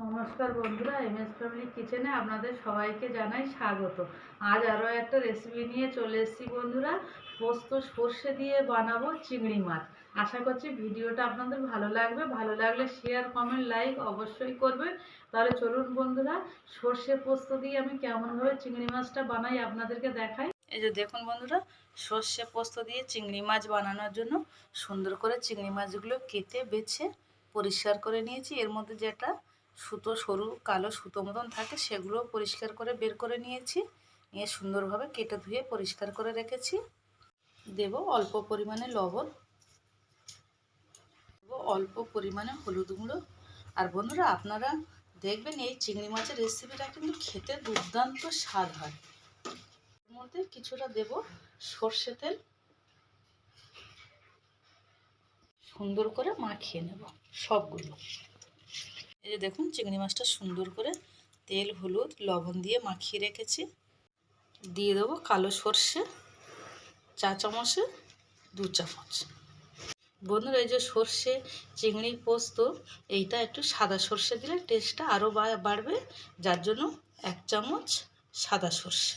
নমস্কার বন্ধুরা M S family কিচেনে আপনাদের সবাইকে জানাই স্বাগত। আজ আরও একটা রেসিপি নিয়ে চলে এসেছি বন্ধুরা, পোস্ত সর্ষে দিয়ে বানাবো চিংড়ি মাছ। আশা করছি ভিডিওটা আপনাদের ভালো লাগবে। ভালো লাগলে শেয়ার কমেন্ট লাইক অবশ্যই করবে তাহলে চলুন বন্ধুরা, সর্ষে পোস্ত দিয়ে আমি কেমনভাবে চিংড়ি মাছটা বানাই আপনাদেরকে দেখাই। এই যে দেখুন বন্ধুরা, সর্ষে পোস্ত দিয়ে চিংড়ি মাছ বানানোর জন্য সুন্দর করে চিংড়ি মাছগুলো কেটে বেছে পরিষ্কার করে নিয়েছি। এর মধ্যে যেটা সুতো, সরু, কালো সুতো মতন থাকে, সেগুলো পরিষ্কার করে বের করে নিয়েছি। নিয়ে সুন্দরভাবে কেটে ধুয়ে পরিষ্কার করে রেখেছি। দেব অল্প পরিমাণে লবণ। অল্প পরিমাণে হলুদ গুঁড়ো। আর বন্ধুরা, আপনারা দেখবেন এই চিংড়ি মাছের রেসিপিটা কিন্তু খেতে দুর্দান্ত স্বাদ হয়। এর মধ্যে কিছুটা দেব সর্ষে তেল। সুন্দর করে মাখিয়ে নেব সবগুলো। এই যে দেখুন, চিংড়ি মাছটা সুন্দর করে তেল, হলুদ, লবণ দিয়ে মাখিয়ে রেখেছি। দিয়ে দেবো কালো সর্ষে, চা চামচে, দু চামচ। বন্ধুরা, এই যে সর্ষে চিংড়ি পোস্ত, এইটা একটু সাদা সর্ষে দিলে টেস্টটা আরও বাড়বে। যার জন্য এক চামচ সাদা সর্ষে।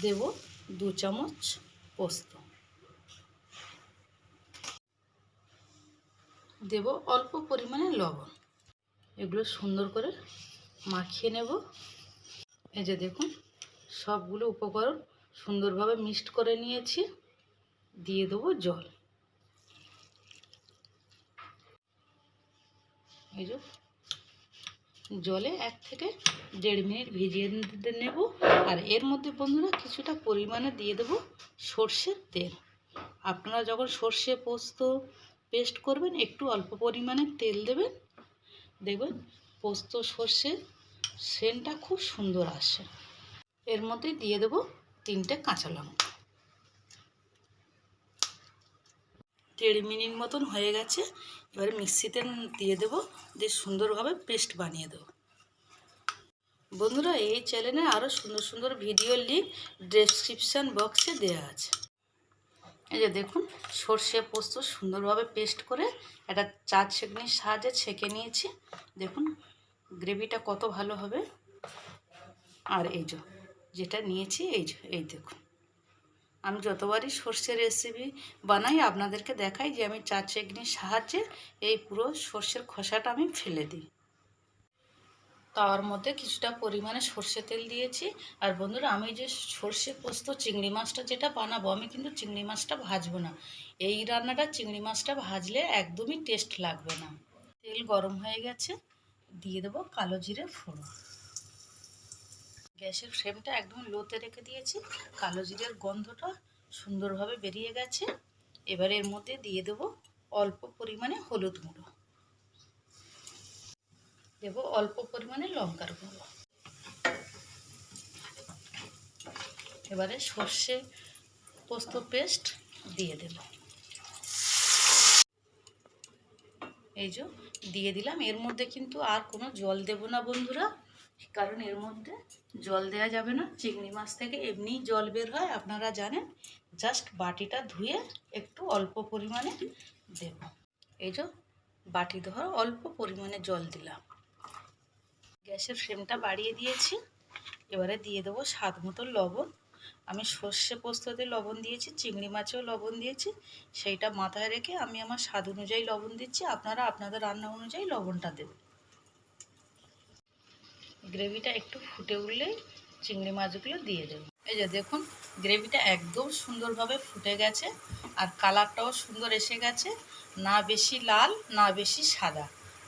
দেব দু চামচ পোস্ত। দেব অল্প পরিমাণে লবণ। এগুলো সুন্দর করে মাখিয়ে নেব। এই যে দেখুন, সবগুলো উপকরণ সুন্দরভাবে মিক্সড করে নিয়েছি। দিয়ে দেবো জল। এই যে জলে এক থেকে দেড় মিনিট ভিজিয়ে নেব। আর এর মধ্যে বন্ধুরা কিছুটা পরিমাণে দিয়ে দেবো সর্ষের তেল। আপনারা যখন সর্ষে পোস্ত পেস্ট করবেন, একটু অল্প পরিমাণে তেল দেবেন। দেখবেন পোস্ত সর্ষে সেন্টটা খুব সুন্দর আসে। এর মধ্যে দিয়ে দেব তিনটে কাঁচা লঙ্কা। দেড় মিনিট মতন হয়ে গেছে, এবারে মিক্সিতে দিয়ে দেব, দিয়ে সুন্দরভাবে পেস্ট বানিয়ে দেবো। বন্ধুরা, এই চ্যানেলে আরও সুন্দর সুন্দর ভিডিও লিঙ্ক ডেসক্রিপশান বক্সে দেওয়া আছে। এই যে দেখুন, সর্ষে পোস্ত সুন্দরভাবে পেস্ট করে একটা চা ছেঁকনির সাহায্যে ছেঁকে নিয়েছি। দেখুন গ্রেভিটা কত ভালো হবে। আর এই যে, যেটা নিয়েছি, এই যে, এই দেখুন। আমি যতবারই সর্ষের রেসিপি বানাই, আপনাদেরকে দেখাই যে আমি চা ছেঁকনির সাহায্যে এই পুরো সর্ষের খোসাটা আমি ফেলে দিই। তাওয়ার মধ্যে কিছুটা পরিমাণে সর্ষে তেল দিয়েছি। আর বন্ধুরা, আমি যে সর্ষে পোস্ত, চিংড়ি মাছটা যেটা বানাবো, আমি কিন্তু চিংড়ি মাছটা ভাজবো না। এই রান্নাটা চিংড়ি মাছটা ভাজলে একদমই টেস্ট লাগবে না। তেল গরম হয়ে গেছে, দিয়ে দেবো কালো জিরে ফোড়ন। গ্যাসের ফ্লেমটা একদম লোতে রেখে দিয়েছি। কালো জিরের গন্ধটা সুন্দরভাবে বেরিয়ে গেছে। এবার এর মধ্যে দিয়ে দেবো অল্প পরিমাণে হলুদ গুঁড়ো। দেব অল্প পরিমাণে লঙ্কার গুঁড়ো। এবারে সর্ষে পোস্ত পেস্ট দিয়ে দেব। এই যে দিয়ে দিলাম। এর মধ্যে কিন্তু আর কোনো জল দেব না বন্ধুরা, কারণ এর মধ্যে জল দেওয়া যাবে না। চিংড়ি মাছ থেকে এমনি জল বের হয়, আপনারা জানেন। জাস্ট বাটিটা ধুয়ে একটু অল্প পরিমাণে দেব। এই যে বাটি ধর অল্প পরিমাণে জল দিলাম। গ্যাসের ফ্লেমটা বাড়িয়ে দিয়েছি। এবারে দিয়ে দেবো স্বাদ মতো লবণ। আমি সর্ষে পোস্ততে লবণ দিয়েছি, চিংড়ি মাছেও লবণ দিয়েছি। সেইটা মাথায় রেখে আমি আমার স্বাদ অনুযায়ী লবণ দিচ্ছি। আপনারা আপনাদের রান্না অনুযায়ী লবণটা দেবেন। গ্রেভিটা একটু ফুটে উঠলেই চিংড়ি মাছগুলো দিয়ে দেব। এই যে দেখুন, গ্রেভিটা একদম সুন্দরভাবে ফুটে গেছে। আর কালারটাও সুন্দর এসে গেছে। না বেশি লাল, না বেশি সাদা।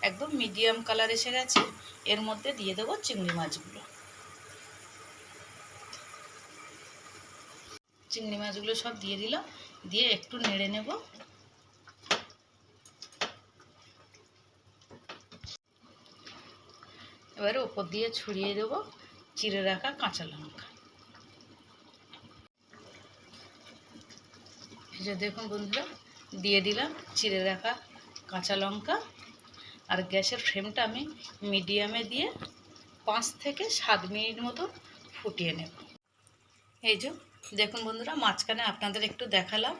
একদম মিডিয়াম কালার এসে গেছে। এর মধ্যে দিয়ে দেবো চিংড়ি মাছগুলো। চিংড়ি মাছগুলো সব দিয়ে দিলাম। দিয়ে একটু নেড়ে নেব। এবারে ওপর দিয়ে ছড়িয়ে দেবো চিড়ে রাখা কাঁচা লঙ্কা। দেখুন বন্ধুরা, দিয়ে দিলাম চিড়ে রাখা কাঁচা লঙ্কা। আর গ্যাসের ফ্লেমটা আমি মিডিয়ামে দিয়ে পাঁচ থেকে সাত মিনিট মতো ফুটিয়ে নেব। এই যে, দেখুন বন্ধুরা, মাঝখানে আপনাদের একটু দেখালাম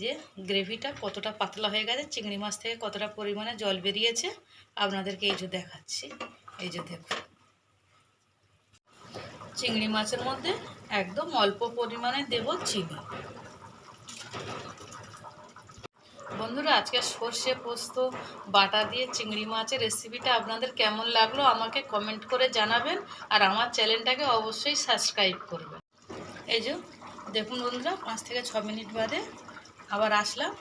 যে গ্রেভিটা কতটা পাতলা হয়ে গেছে, চিংড়ি মাছ থেকে কতটা পরিমাণে জল বেরিয়েছে। আপনাদেরকে এই যে দেখাচ্ছি। এই যে দেখুন, চিংড়ি মাছের মধ্যে একদম অল্প পরিমাণে দেব চিনি। বন্ধুরা, আজকে সর্ষে পোস্ত, বাটা দিয়ে চিংড়ি মাছের রেসিপিটা আপনাদের কেমন লাগল আমাকে কমেন্ট করে জানাবেন আর আমার চ্যানেলটাকে অবশ্যই সাবস্ক্রাইব করবেন। এই যে, দেখুন বন্ধুরা, পাঁচ থেকে ছ মিনিট বাদে আবার আসলাম।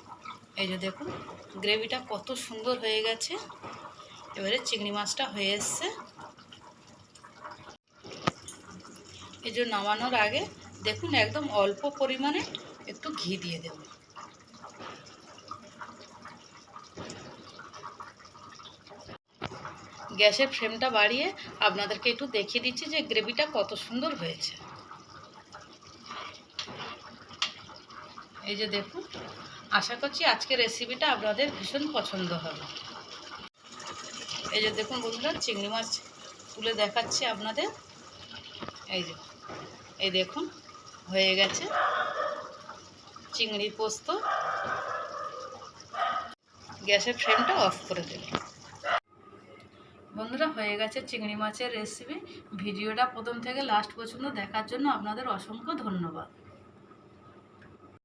এই যে দেখুন গ্রেভিটা কত সুন্দর হয়ে গেছে। এবারে চিংড়ি মাছটা হয়ে এসছে। এই যে নামানোর আগে দেখুন একদম অল্প পরিমাণে একটু ঘি দিয়ে দেব। গ্যাসের ফ্লেমটা বাড়িয়ে আপনাদেরকে একটু দেখিয়ে দিচ্ছি যে গ্রেভিটা কত সুন্দর হয়েছে। এই যে দেখুন, আশা করছি আজকের রেসিপিটা আপনাদের ভীষণ পছন্দ হবে। এই যে দেখুন বন্ধুরা, চিংড়ি মাছ তুলে দেখাচ্ছি আপনাদের। এই যে, এই দেখুন, হয়ে গেছে চিংড়ি পোস্ত। গ্যাসের ফ্লেমটা অফ করে দেবে বন্ধুরা, হয়ে গেছে চিংড়ি মাছের রেসিপি ভিডিওটা প্রথম থেকে লাস্ট পর্যন্ত দেখার জন্য আপনাদের অসংখ্য ধন্যবাদ।